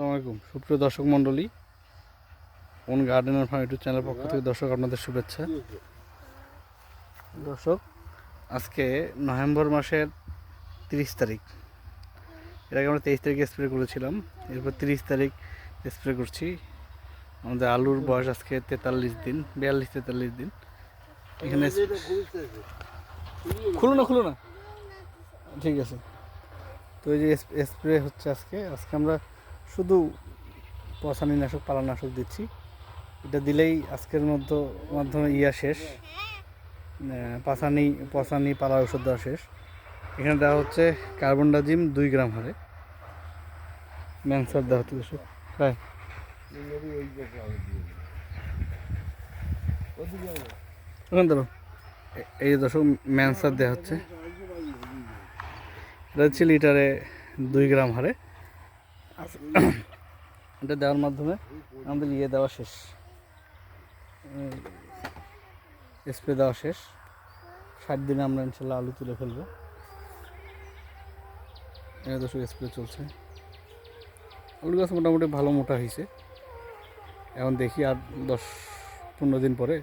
আলাইকুম। সুপ্রিয় দর্শক মণ্ডলী ওন গার্ডেনার ফার্ম ইউটিউব চ্যানেলের পক্ষ থেকে দর্শক আপনাদের শুভেচ্ছা। দর্শক আজকে নভেম্বর মাসের তিরিশ তারিখ। এর আগে আমরা তেইশ তারিখে স্প্রে করেছিলাম এরপর তিরিশ তারিখ স্প্রে করছি। আমাদের আলুর বয়স আজকে তেতাল্লিশ দিন বিয়াল্লিশ তেতাল্লিশ দিন। এখানে খুলো না খুলো না। ঠিক আছে। তো এই যে স্প্রে হচ্ছে আজকে আজকে আমরা শুধু পশানি নাশক পালানাশক দিচ্ছি। এটা দিলেই আজকের মধ্যে মাধ্যমে ইয়া শেষ। আহ, পাসানি পশানি পালা ওষুধ দেওয়া শেষ। এখানে দেওয়া হচ্ছে কার্বন ডাজিম দুই গ্রাম হারে। ম্যানসার দেওয়া হচ্ছে দর্শক প্রায়। এই দর্শক ম্যানসার দেওয়া হচ্ছে। এটা হচ্ছে লিটারে দুই গ্রাম হারে। এটা দেওয়ার মাধ্যমে আমাদের ইয়ে দেওয়া শেষ। স্প্রে দেওয়া শেষ। ষাট দিনে আমরা ইনশাল্লাহ আলু তুলে ফেলব। এই দশক স্প্রে চলছে। আলু গাছ মোটামুটি ভালো মোটা হয়েছে। এখন দেখি আর দশ পনেরো দিন পরে।